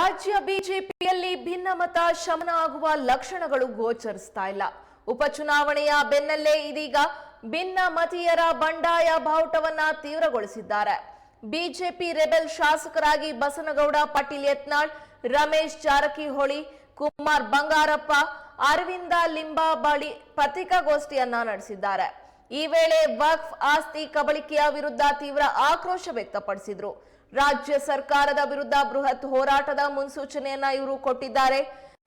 ರಾಜ್ಯ ಬಿಜೆಪಿಯಲ್ಲಿ ಭಿನ್ನಮತ ಶಮನ ಆಗುವ ಲಕ್ಷಣಗಳು ಗೋಚರಿಸ್ತಾ ಇಲ್ಲ. ಉಪಚುನಾವಣೆಯ ಬೆನ್ನಲ್ಲೇ ಇದೀಗ ಭಿನ್ನ ಮತೀಯರ ಬಂಡಾಯ ಬಾವುಟವನ್ನ ತೀವ್ರಗೊಳಿಸಿದ್ದಾರೆ. ಬಿಜೆಪಿ ರೆಬೆಲ್ ಶಾಸಕರಾಗಿ ಬಸನಗೌಡ, ಪಾಟೀಲ್ ಯತ್ನಾಳ್, ರಮೇಶ್ ಜಾರಕಿಹೊಳಿ, ಕುಮಾರ್ ಬಂಗಾರಪ್ಪ, ಅರವಿಂದ ಲಿಂಬಾಬಾಳಿ ಪತ್ರಿಕಾಗೋಷ್ಠಿಯನ್ನ ನಡೆಸಿದ್ದಾರೆ. ಈ ವೇಳೆ ವಕ್ಫ್ ಆಸ್ತಿ ಕಬಳಿಕೆಯ ವಿರುದ್ಧ ತೀವ್ರ ಆಕ್ರೋಶ ವ್ಯಕ್ತಪಡಿಸಿದ್ರು. ರಾಜ್ಯ ಸರ್ಕಾರದ ವಿರುದ್ಧ ಬೃಹತ್ ಹೋರಾಟದ ಮುನ್ಸೂಚನೆಯನ್ನ ಇವರು ಕೊಟ್ಟಿದ್ದಾರೆ.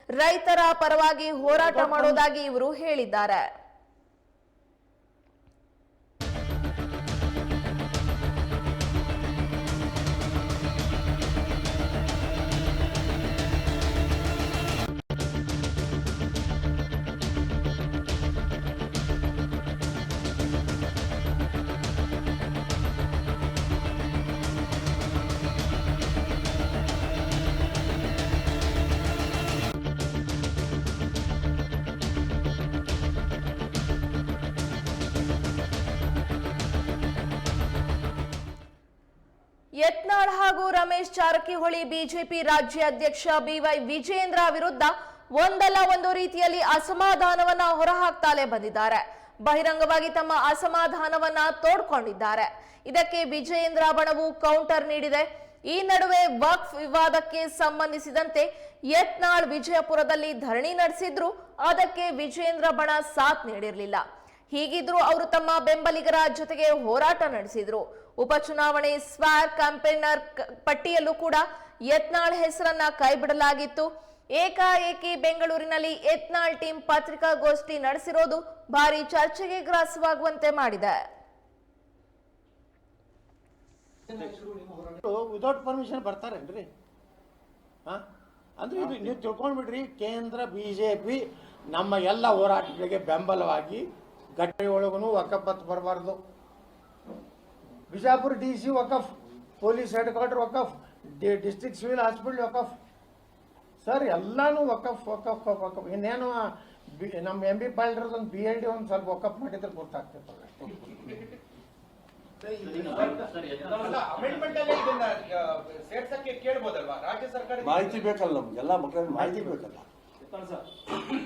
ರೈತರ ಪರವಾಗಿ ಹೋರಾಟ ಮಾಡೋದಾಗಿ ಇವರು ಹೇಳಿದ್ದಾರೆ. ಹಾಗೂ ರಮೇಶ್ ಜಾರಕಿಹೊಳಿ ಬಿಜೆಪಿ ರಾಜ್ಯ ಅಧ್ಯಕ್ಷ ಬಿವೈ ವಿಜೇಂದ್ರ ವಿರುದ್ಧ ಒಂದಲ್ಲ ಒಂದು ರೀತಿಯಲ್ಲಿ ಅಸಮಾಧಾನವನ್ನ ಹೊರಹಾಕ್ತಾಲೆ ಬಂದಿದ್ದಾರೆ. ಬಹಿರಂಗವಾಗಿ ತಮ್ಮ ಅಸಮಾಧಾನವನ್ನ ತೋಡ್ಕೊಂಡಿದ್ದಾರೆ. ಇದಕ್ಕೆ ವಿಜಯೇಂದ್ರ ಬಣವು ಕೌಂಟರ್ ನೀಡಿದೆ. ಈ ನಡುವೆ ವಕ್ಫ್ ವಿವಾದಕ್ಕೆ ಸಂಬಂಧಿಸಿದಂತೆ ಯತ್ನಾಳ್ ವಿಜಯಪುರದಲ್ಲಿ ಧರಣಿ ನಡೆಸಿದ್ರು. ಅದಕ್ಕೆ ವಿಜಯೇಂದ್ರ ಬಣ ಸಾಥ್ ನೀಡಿರಲಿಲ್ಲ. ಹೀಗಿದ್ರು ಅವರು ತಮ್ಮ ಬೆಂಬಲಿಗರ ಜೊತೆಗೆ ಹೋರಾಟ ನಡೆಸಿದ್ರು. ಉಪಚುನಾವಣೆ ಸ್ವಾರ್ ಕ್ಯಾಂಪೇನರ್ ಪಟ್ಟಿಯಲ್ಲೂ ಕೂಡ ಯತ್ನಾಳ್ ಹೆಸರನ್ನ ಕೈಬಿಡಲಾಗಿತ್ತು. ಏಕಾಏಕಿ ಬೆಂಗಳೂರಿನಲ್ಲಿ ಯತ್ನಾಳ್ ಟೀಮ್ ಪತ್ರಿಕಾಗೋಷ್ಠಿ ನಡೆಸಿರೋದು ಭಾರಿ ಚರ್ಚೆಗೆ ಗ್ರಾಸವಾಗುವಂತೆ ಮಾಡಿದೆ. ವಿದೌಟ್ ಪರ್ಮಿಷನ್ ಬರ್ತಾರೇನ್ರಿ? ಅಂದ್ರೆ ಇದು ನೀವು ತಿಳ್ಕೊಂಡ್ಬಿಡ್ರಿ, ಕೇಂದ್ರ ಬಿ ಜೆ ಪಿ ನಮ್ಮ ಎಲ್ಲ ಹೋರಾಟಗಳಿಗೆ ಬೆಂಬಲವಾಗಿ ಗಟ್ಟಿ ಒಳಗೂ ವಕಫತ್ ಬರಬಾರ್ದು. ಬಿಜಾಪುರ ಡಿ ಸಿ ವಕಫ್ ಪೊಲೀಸ್ ಹೆಡ್ ಕ್ವಾರ್ಟರ್ ವಕಫ್ ಡಿಸ್ಟ್ರಿಕ್ಟ್ ಸಿವಿಲ್ ಹಾಸ್ಪಿಟಲ್ ವಕಫ್. ಸರ್ ಎಲ್ಲಾನು ವಕಫ್ ವಕಫ್ ವಕಫ್. ಇನ್ನೇನು ಬಿ- ನಮ್ಮ ಎಂ ಬಿ ಪಾಲ್ಡ್ರದ್ದು ಒಂದು ಬಿ ಎಲ್ ಡಿ ಒಂದು ಸ್ವಲ್ಪ ವಕಫ್ ಮಾಡಿದ್ರೆ ಗೊತ್ತಾಗ್ತೈತೆ ಮಾಹಿತಿ ಬೇಕಲ್ಲ ನಮ್ಗೆ ಎಲ್ಲ ಮಕ್ಕಳಿಗೆ ಮಾಹಿತಿ ಬೇಕಲ್ಲ. ಸರ್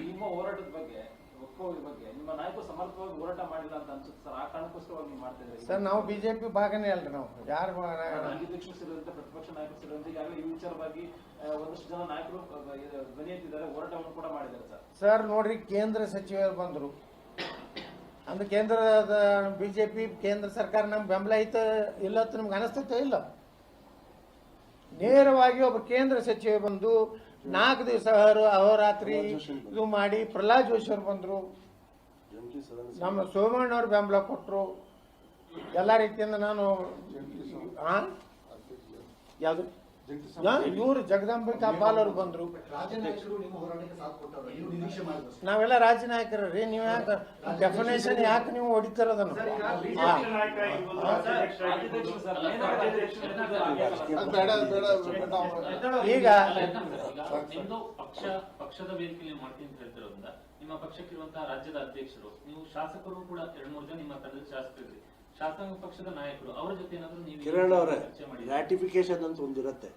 ನಿಮ್ಮ ಹೋರಾಟದ ಬಗ್ಗೆ ಸರ್. ನೀವು ಸರ್ ನಾವು ಬಿಜೆಪಿ ಭಾಗನೇ ಅಲ್ರಿ ನಾವು. ಯಾರು ಪ್ರತಿಪಕ್ಷ ನಾಯಕರು ಸೇರಿದಂತೆ ಈ ವಿಚಾರವಾಗಿ ಒಂದಷ್ಟು ಜನ ನಾಯಕರು ಧ್ವನಿ ಎತ್ತಿದ್ದಾರೆ. ಹೋರಾಟವನ್ನು ಕೂಡ ಮಾಡಿದ್ದಾರೆ ಸರ್. ಸರ್ ನೋಡ್ರಿ ಕೇಂದ್ರ ಸಚಿವರು ಬಂದರು. ಅಂದ್ರೆ ಕೇಂದ್ರದ ಬಿಜೆಪಿ ಕೇಂದ್ರ ಸರ್ಕಾರ ನಮ್ ಬೆಂಬಲ ಐತ ಇಲ್ಲ ಅಂತ ನಿಮ್ಗೆ ಅನಿಸ್ತೈತೆ ಇಲ್ಲ? ನೇರವಾಗಿ ಒಬ್ಬ ಕೇಂದ್ರ ಸಚಿವ ಬಂದು ನಾಲ್ಕು ದಿವಸ ಅಹೋರಾತ್ರಿ ಇದು ಮಾಡಿ ಪ್ರಹ್ಲಾದ್ ಜೋಶಿ ಅವರು ಬಂದರು. ನಮ್ಮ ಸೋಮಣ್ಣ ಅವ್ರು ಬೆಂಬಲ ಕೊಟ್ಟರು ಎಲ್ಲ ರೀತಿಯಿಂದ ನಾನು? ಯಾವುದು? ಇವರು ಜಗದಾಂಬೆ ಕಾಪಾಲ್ ಅವರು ಬಂದರು. ರಾಜ್ಯ ನಿಮ್ಮ ಹೋರಾಟಕ್ಕೆ ಸಾಥ್ ಕೊಟ್ಟವರು. ನೀವು ನಿರೀಕ್ಷೆ ಮಾಡಿದ್ರು. ನಾವೆಲ್ಲ ರಾಜ್ಯ ನಾಯಕರ ರೀ ನೀವು ಯಾಕೆ ಡೆಫಿನೇಷನ್ ಯಾಕೆ ನೀವು ಹೊಡಿತಾರದನ್ನು? ಈಗ ಪಕ್ಷ ಪಕ್ಷದ ವೇದಿಕೆಯಲ್ಲಿ ಮಾಡ್ತೀನಿ ಅಂತ ಹೇಳ್ತಿರೋದ್ರಿಂದ ನಿಮ್ಮ ಪಕ್ಷಕ್ಕಿರುವಂತಹ ರಾಜ್ಯದ ಅಧ್ಯಕ್ಷರು ನೀವು ಶಾಸಕರು ಕೂಡ ಎರಡ್ ಮೂರು ಜನ ನಿಮ್ಮ ತಂಡದ ಶಾಸಕರಿದ್ರಿ ಶಾಸಕಾಂಗ ಪಕ್ಷದ ನಾಯಕರು ಅವರ ಜೊತೆ ಏನಾದ್ರು ನೀವು ಕಿರಣ್ ಅವರೇ ರಾಟಿಫಿಕೇಶನ್ ಅಂತ ಒಂದಿರುತ್ತೆ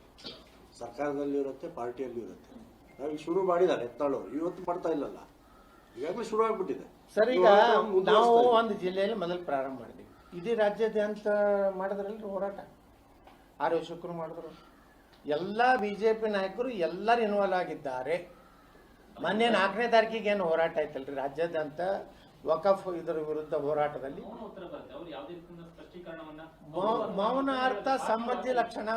ಸರ್ಕಾರದಲ್ಲಿ ಇರುತ್ತೆ ಪಾರ್ಟಿಯಲ್ಲಿ ಇರುತ್ತೆ. ನಾವು ಶುರು ಮಾಡಿದ್ದಾರೆ ಎತ್ತಾಳವರು ಇವತ್ತು ಮಾಡ್ತಾ ಇಲ್ಲಲ್ಲ. ಈಗಾಗಲೇ ಶುರು ಆಗ್ಬಿಟ್ಟಿದೆ. ಸರ್ ಈಗ ನಾವು ಒಂದು ಜಿಲ್ಲೆಯಲ್ಲಿ ಮೊದಲು ಪ್ರಾರಂಭ ಮಾಡಿದ್ವಿ. ಇಡೀ ರಾಜ್ಯಾದ್ಯಂತ ಮಾಡಿದ್ರಲ್ರಿ ಹೋರಾಟ. ಆರ್ ವರ್ಷಕ್ಕೂ ಮಾಡಿದ್ರು. ಎಲ್ಲ ಬಿ ಜೆ ಪಿ ನಾಯಕರು ಎಲ್ಲರೂ ಇನ್ವಾಲ್ವ್ ಆಗಿದ್ದಾರೆ. ಮೊನ್ನೆ ನಾಲ್ಕನೇ ತಾರೀಕಿಗೆ ಏನು ಹೋರಾಟ ಆಯ್ತಲ್ರಿ? ರಾಜ್ಯಾದ್ಯಂತ ವಕಫ್ ಇದರ ವಿರುದ್ಧ ಹೋರಾಟದಲ್ಲಿ ಮೌನ ಉತ್ತರ ಬರುತ್ತೆ. ಅವ್ರು ಯಾವುದೇ ಸ್ಪಷ್ಟೀಕರಣವನ್ನ ಮೌ- ಮೌನ ಅರ್ಥ ಸಮ್ಮತಿ ಲಕ್ಷಣ.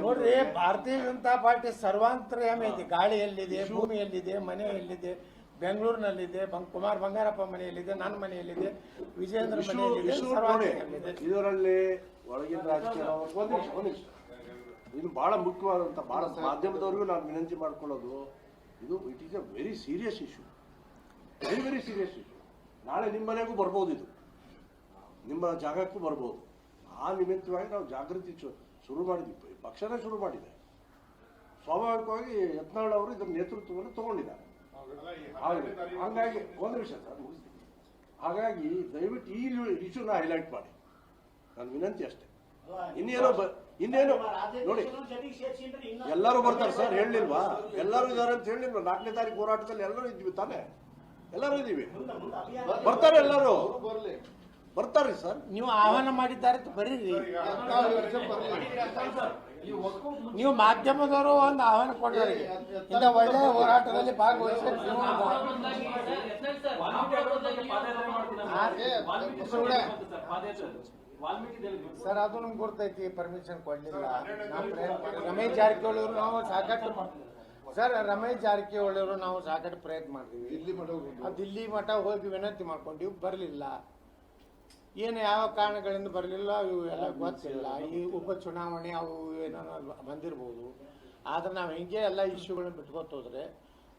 ನೋಡ್ರಿ ಭಾರತೀಯ ಜನತಾ ಪಾರ್ಟಿ ಸರ್ವಾಂತರ ಐತಿ ಗಾಳಿಯಲ್ಲಿದೆ ಭೂಮಿಯಲ್ಲಿದೆ ಮನೆಯಲ್ಲಿದೆ. ಎಲ್ಲಿದೆ ಮನೆ ಎಲ್ಲಿದೆ ಬೆಂಗಳೂರಿನಲ್ಲಿದೆ ಕುಮಾರ್ ಬಂಗಾರಪ್ಪ ಮನೆಯಲ್ಲಿದೆ ನನ್ನ ಮನೆಯಲ್ಲಿದೆ ವಿಜೇಂದ್ರ ಮನೆಯಲ್ಲಿದೆ ಇದರಲ್ಲಿ ಒಳಗಿನ ರಾಜಕೀಯ ಒಂದು ನಿಮಿಷ ಒಂದು ನಿಮಿಷ. ಇದು ಬಹಳ ಮುಖ್ಯವಾದಂತ ಬಹಳ ಮಾಧ್ಯಮದವರಿಗೂ ನಾನು ವಿನಂತಿ ಮಾಡ್ಕೊಳ್ಳೋದು ಇದು it is a very serious issue very very serious issue ನಾಳೆ ನಿಮ್ಮ ಮನೆಗೂ ಬರ್ಬೋದು ಇದು. ನಿಮ್ಮ ಜಾಗಕ್ಕೂ ಬರ್ಬೋದು. ಆ ನಿಮಿತ್ತವಾಗಿ ನಾವು ಜಾಗೃತಿ ಶುರು ಮಾಡಿದ್ವಿ. ಪಕ್ಷನೇ ಶುರು ಮಾಡಿದೆ. ಸ್ವಾಭಾವಿಕವಾಗಿ ಯತ್ನಾಳ್ ಅವರು ಇದರ ನೇತೃತ್ವವನ್ನು ತಗೊಂಡಿದ್ದಾರೆ. ಹಂಗಾಗಿ ಒಂದು ನಿಮಿಷ ಸರ್ ಹಾಗಾಗಿ ದಯವಿಟ್ಟು ಈ ಇಶ್ಯೂನ ಹೈಲೈಟ್ ಮಾಡಿ. ನನ್ನ ವಿನಂತಿ ಅಷ್ಟೇ. ಇನ್ನೇನೋ ಬ ಇನ್ನೇನು ನೋಡಿ ಎಲ್ಲರೂ ಬರ್ತಾರೆ ಸರ್ ಹೇಳಿಲ್ವಾ ಎಲ್ಲರೂ ಇದಾರೆ ಅಂತ ಹೇಳಿಲ್ವಾ ನಾಲ್ಕನೇ ತಾರೀಕು ಹೋರಾಟದಲ್ಲಿ ಎಲ್ಲರೂ ಇದ್ವಿ ತಾನೇ? ಎಲ್ಲರೂ ಇದೀವಿ ಬರ್ತಾರೆ ಎಲ್ಲರೂ. ಬರ್ಲಿ ಬರ್ತಾರೆ ಸರ್. ನೀವು ಆಹ್ವಾನ ಮಾಡಿದ್ದಾರೆ ಅಂತ ಬರೀರಿ. ನೀವು ಮಾಧ್ಯಮದವರು ಒಂದು ಆಹ್ವಾನ ಕೊಡ್ರಿ ಇಂಥ ಒಳ್ಳೆ ಹೋರಾಟದಲ್ಲಿ ಭಾಗವಹಿಸಿ ಸರ್ ಅದು. ನಮ್ಗೆ ಗೊತ್ತೈತಿ ಪರ್ಮಿಷನ್ ಕೊಡ್ಲಿಲ್ಲ. ರಮೇಶ್ ಜಾರಕಿಹೊಳಿ ಅವರು ನಾವು ಸಾಕಷ್ಟು ಸರ್ ರಮೇಶ್ ಜಾರಕಿಹೊಳಿ ಅವರು ನಾವು ಸಾಕಷ್ಟು ಪ್ರಯತ್ನ ಮಾಡ್ತೀವಿ. ದಿಲ್ಲಿ ಮಠ ಹೋಗಿ ವಿನಂತಿ ಮಾಡ್ಕೊಂಡಿವಿ ಬರಲಿಲ್ಲ. ಏನು ಯಾವ ಕಾರಣಗಳಿಂದ ಬರಲಿಲ್ಲ, ಇವು ಎಲ್ಲ ಗೊತ್ತಿಲ್ಲ. ಈ ಉಪ ಚುನಾವಣೆ ಅವು ಏನೋ ಬಂದಿರ್ಬೋದು. ಆದ್ರೆ ನಾವು ಹಿಂಗೆ ಎಲ್ಲ ಇಶ್ಯೂಗಳನ್ನ ಬಿಟ್ಕೊತ ಹೋದ್ರೆ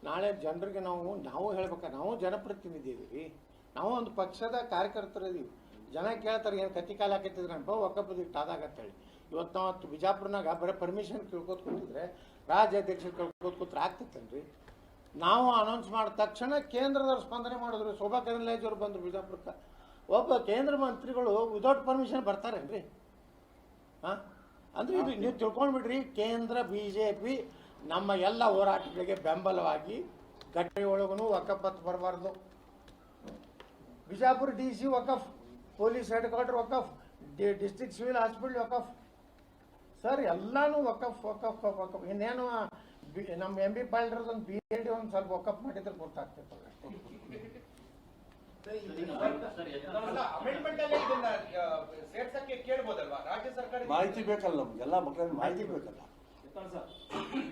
ನಾಳೆ ಜನರಿಗೆ ನಾವು ನಾವು ಹೇಳ್ಬೇಕ, ನಾವು ಜನಪ್ರತಿನಿಧಿ ಇದೀವಿ. ನಾವು ಒಂದು ಪಕ್ಷದ ಕಾರ್ಯಕರ್ತರಿದ್ದೀವಿ ಜನ ಕೇಳ್ತಾರೆ, ಏನು ಕತ್ತಿ ಕಾಲ ಹಾಕತ್ತಿದ್ರೆ ಅನ್ಪ ಒಕ್ಕಪ್ಪದಿಗೆ ಆದಾಗತ್ತೇಳಿ ಇವತ್ತು ನಾವು ಬಿಜಾಪುರ್ನಾಗ ಬಿಜಾಪುರನಾಗ ಬರೀ ಪರ್ಮಿಷನ್ ಕೇಳ್ಕೊತ ಕೂತಿದ್ರೆ, ರಾಜ್ಯಾಧ್ಯಕ್ಷರು ಕೇಳ್ಕೊತ ಕೂತ್ರೆ ಆಗ್ತಿತ್ತೇನ್ರಿ? ನಾವು ಅನೌನ್ಸ್ ಮಾಡಿದ ತಕ್ಷಣ ಕೇಂದ್ರದವ್ರು ಸ್ಪಂದನೆ ಮಾಡಿದ್ರು, ಶೋಭಾ ಕರಂದ್ಲಾಜೆ ಅವ್ರು ಬಂದರು ಬಿಜಾಪುರಕ್ಕೆ. ಒಬ್ಬ ಕೇಂದ್ರ ಮಂತ್ರಿಗಳು ವಿದೌಟ್ ಪರ್ಮಿಷನ್ ಬರ್ತಾರೇನ್ರಿ? ಹಾಂ? ಅಂದ್ರೆ ಇದು ನೀವು ತಿಳ್ಕೊಂಡ್ಬಿಡ್ರಿ ಕೇಂದ್ರ ಬಿ ಜೆ ಪಿ ನಮ್ಮ ಎಲ್ಲ ಹೋರಾಟಗಳಿಗೆ ಬೆಂಬಲವಾಗಿ ಒಳಗೂ ವಕಫತ್ ಬರಬಾರ್ದು. ಬಿಜಾಪುರ ಡಿ ಸಿ ವಕಫ್ ಪೊಲೀಸ್ ಹೆಡ್ ಕ್ವಾರ್ಟರ್ ವಕಫ್ ಡಿಸ್ಟ್ರಿಕ್ಟ್ ಸಿವಿಲ್ ಹಾಸ್ಪಿಟ್ಲ್ ವಕಫ್. ಸರ್ ಎಲ್ಲಾನು ವಕಫ್ ವಕಫ್ ವಕಫ್. ಇನ್ನೇನು ಬಿ- ನಮ್ಮ ಎಂ ಬಿ ಪಾಲ್ಡ್ರದ್ದು ಒಂದು ಬಿ ಎಲ್ ಡಿ ಒಂದು ಸ್ವಲ್ಪ ವಕಫ್ ಮಾಡಿದ್ರೆ ಗೊತ್ತಾಗ್ತಿತ್ತಲ್ಲ. ಮಾಹಿತಿ ಬೇಕಲ್ಲ ನಮ್ಗೆ ಎಲ್ಲ ಮಕ್ಕಳಿಗೆ ಮಾಹಿತಿ ಬೇಕಲ್ಲ.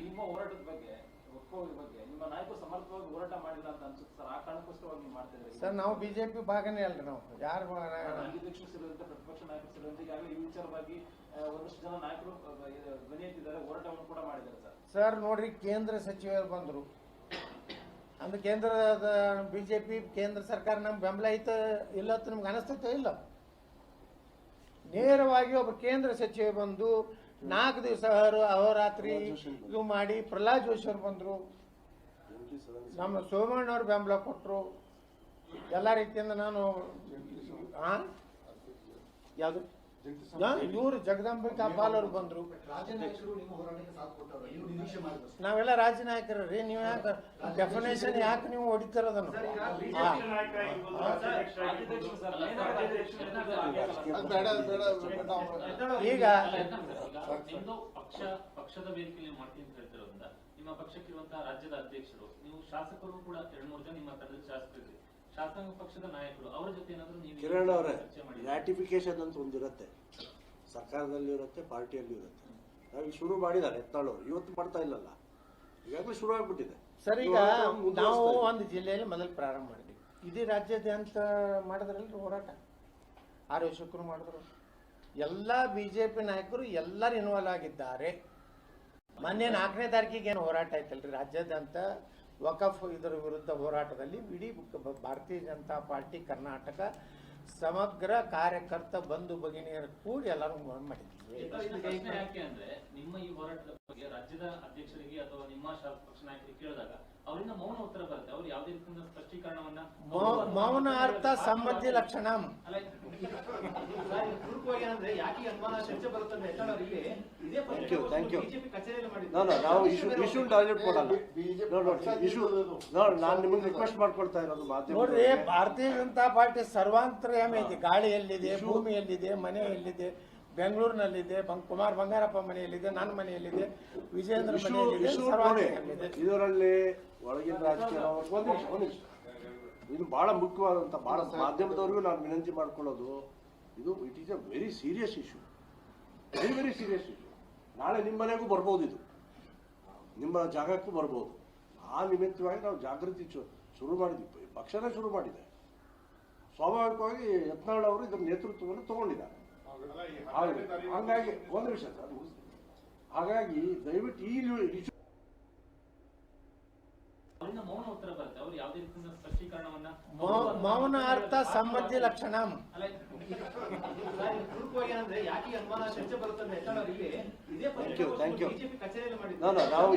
ನಿಮ್ಮ ಹೋರಾಟದ ಬಗ್ಗೆ ಒಕ್ಕೂಟದ ಬಗ್ಗೆ ನಿಮ್ಮ ನಾಯಕರು ಸಮರ್ಥವಾಗಿ ಹೋರಾಟ ಮಾಡಿಲ್ಲ ಅಂತ ಅನ್ಸುತ್ತೆ ಸರ್. ಆ ಕಾರಣಕ್ಕೋಸ್ಕರವಾಗಿ ನೀವು ಮಾಡ್ತಾ ಸರ್ ನಾವು ಬಿಜೆಪಿ ಭಾಗನೇ ಅಲ್ರಿ ನಾವು. ಯಾರು ಪ್ರತಿಪಕ್ಷ ನಾಯಕರು ಸೇರಿದಂತೆ ಈಗಾಗಲೇ ಈ ವಿಚಾರವಾಗಿ ಒಂದಷ್ಟು ಜನ ನಾಯಕರು ಆ, ಇದು ಧ್ವನಿ ಎತ್ತಿದ್ದಾರೆ ಹೋರಾಟವನ್ನು ಕೂಡ ಮಾಡಿದ್ದಾರೆ ಸರ್. ಸರ್ ನೋಡ್ರಿ ಕೇಂದ್ರ ಸಚಿವರು ಬಂದರು. ಅಂದ್ರೆ ಕೇಂದ್ರದ ಬಿ ಜೆ ಪಿ ಕೇಂದ್ರ ಸರ್ಕಾರ ನಮ್ಗೆ ಬೆಂಬಲ ಐತ ಇಲ್ಲ ಅಂತ ನಿಮ್ಗೆ ಅನಿಸ್ತೈತೋ ಇಲ್ಲ. ನೇರವಾಗಿ ಒಬ್ಬ ಕೇಂದ್ರ ಸಚಿವ ಬಂದು ನಾಲ್ಕು ದಿವಸ ಅಹೋರಾತ್ರಿ ಇದು ಮಾಡಿ ಪ್ರಹ್ಲಾದ್ ಜೋಶಿ ಅವ್ರು ಬಂದರು. ನಮ್ಮ ಸೋಮಣ್ಣ ಅವ್ರು ಬೆಂಬಲ ಕೊಟ್ಟರು ಎಲ್ಲ ರೀತಿಯಿಂದ ನಾನು ಯಾವುದು? ಇವರು ಜಗದಾಂಬಿಕಾ ಪಾಲ್ ಬಂದ್ರು. ನಾವೆಲ್ಲ ರಾಜ್ಯ ನಾಯಕರ ರೀ ನೀವು ಯಾಕೆ ಡೆಫಿನೇಷನ್ ಯಾಕೆ ನೀವು ಹೊಡಿತಿರೋದನ್ನು? ಈಗ ನಿಮ್ದು ಪಕ್ಷ ಪಕ್ಷದ ವೇದಿಕೆಯಲ್ಲಿ ಮಾಡ್ತೀನಿ ಅಂತ ಹೇಳ್ತಿರೋದ್ರಿಂದ ನಿಮ್ಮ ಪಕ್ಷಕ್ಕಿರುವಂತಹ ರಾಜ್ಯದ ಅಧ್ಯಕ್ಷರು ನೀವು ಶಾಸಕರು ಕೂಡ ಎರಡು ಮೂರು ಜನ ನಿಮ್ಮ ತಂಡದ ಶಾಸಕರಿದ್ರಿ ಶಾಸಕಾಂಗ ಪಕ್ಷದ ನಾಯಕರು ಅವರ ಜೊತೆ ಏನಾದ್ರು ನೀವು ಕಿರಣ್ ಅವರೇ ರ್ಯಾಟಿಫಿಕೇಶನ್ ಅಂತ ಒಂದಿರುತ್ತೆ. ಸರ್ಕಾರದಲ್ಲಿ ಇರುತ್ತೆ ಪಾರ್ಟಿಯಲ್ಲಿ ಇರುತ್ತೆ. ನಾವು ಶುರು ಮಾಡಿದ್ದಾರೆ ಎತ್ತಾಳವರು ಇವತ್ತು ಮಾಡ್ತಾ ಇಲ್ಲಲ್ಲ. ಈಗಾಗಲೇ ಶುರು ಆಗ್ಬಿಟ್ಟಿದೆ. ಸರ್ ಈಗ ನಾವು ಒಂದು ಜಿಲ್ಲೆಯಲ್ಲಿ ಮೊದಲು ಪ್ರಾರಂಭ ಮಾಡಿದ್ವಿ. ಇಡೀ ರಾಜ್ಯಾದ್ಯಂತ ಮಾಡಿದ್ರಲ್ಲ ಹೋರಾಟ. ಆರ್ ಶುಕ್ರ ಮಾಡಿದ್ರು. ಎಲ್ಲ ಬಿ ಜೆ ಪಿ ನಾಯಕರು ಎಲ್ಲರೂ ಇನ್ವಾಲ್ವ್ ಆಗಿದ್ದಾರೆ. ಮೊನ್ನೆ ನಾಲ್ಕನೇ ತಾರೀಕಿಗೆ ಏನು ಹೋರಾಟ ಆಯ್ತಲ್ರಿ? ರಾಜ್ಯಾದ್ಯಂತ ವಕಫ್ ಇದರ ವಿರುದ್ಧ ಹೋರಾಟದಲ್ಲಿ ಇಡೀ ಭಾರತೀಯ ಜನತಾ ಪಾರ್ಟಿ, ಕರ್ನಾಟಕ ಸಮಗ್ರ ಕಾರ್ಯಕರ್ತ ಬಂಧು ಭಗಿನಿಯರು ಕೂಡಿ ಎಲ್ಲರೂ ಮಾಡಿದ್ವಿ ನಿಮ್ಮ ಈ ಹೋರಾಟದ ಬಗ್ಗೆ ರಾಜ್ಯದ ಅಧ್ಯಕ್ಷರಿಗೆ ಅಥವಾ ನಿಮ್ಮ ಶಾಸಕ ಪಕ್ಷ ನಾಯಕರಿಗೆ ಕೇಳಿದಾಗ ಮೌನ ಉತ್ತರ ಬರುತ್ತೆ. ಅವ್ರು ಯಾವುದೇ ರೀತಿಯ ಸ್ಪಷ್ಟೀಕರಣವನ್ನ ಮೌ- ಮೌನ ಅರ್ಥ ಸಂಬಂಧಿ ಲಕ್ಷಣ. ನೋಡ್ರಿ ಭಾರತೀಯ ಜನತಾ ಪಾರ್ಟಿ ಸರ್ವಾಂತರ್ಯಾಮಿ ಐತಿ ಗಾಳಿ ಎಲ್ಲಿದೆ ಭೂಮಿ ಎಲ್ಲಿದೆ ಮನೆ ಎಲ್ಲಿದೆ ಬೆಂಗಳೂರಿನಲ್ಲಿದೆ ಕುಮಾರ್ ಬಂಗಾರಪ್ಪ ಮನೆಯಲ್ಲಿದೆ ನನ್ನ ಮನೆಯಲ್ಲಿದೆ ವಿಜೇಂದ್ರ ಮನೆಯಲ್ಲಿದೆ ಇದರಲ್ಲಿ ಒಳಗಿನ ರಾಜಕೀಯ ಒಂದು ನಿಮಿಷ ಒಂದು ನಿಮಿಷ. ಇದು ಬಹಳ ಮುಖ್ಯವಾದಂತ ಬಹಳ ಮಾಧ್ಯಮದವರಿಗೂ ನಾನು ವಿನಂತಿ ಮಾಡ್ಕೊಳ್ಳೋದು ಇದು it is a very serious issue very very serious issue ನಾಳೆ ನಿಮ್ಮ ಮನೆಗೂ ಬರ್ಬೋದು ಇದು. ನಿಮ್ಮ ಜಾಗಕ್ಕೂ ಬರ್ಬೋದು. ಆ ನಿಮಿತ್ತವಾಗಿ ನಾವು ಜಾಗೃತಿ ಶು- ಶುರು ಮಾಡಿದ್ವಿ. ಪಕ್ಷನೇ ಶುರು ಮಾಡಿದೆ. ಸ್ವಾಭಾವಿಕವಾಗಿ ಯತ್ನಾಳ್ ಅವರು ಇದರ ನೇತೃತ್ವವನ್ನು ತಗೊಂಡಿದ್ದಾರೆ. ಹಾಗಾಗಿ ಹಂಗಾಗಿ ಒಂದು ನಿಮಿಷ ಸರ್ ಹಾಗಾಗಿ ದಯವಿಟ್ಟು ಈ ಇಶ್ಯೂ ಅವರಿಂದ ಮೌನ ಉತ್ತರ ಬರುತ್ತೆ ಅವ್ರು ಯಾವುದೇ ರೀತಿಯ ಸ್ಪಷ್ಟೀಕರಣವನ್ನ ಮೌ- ಮೌನ ಅರ್ಥ ಸಮ್ಮತಿ ಲಕ್ಷಣ. ನಾವು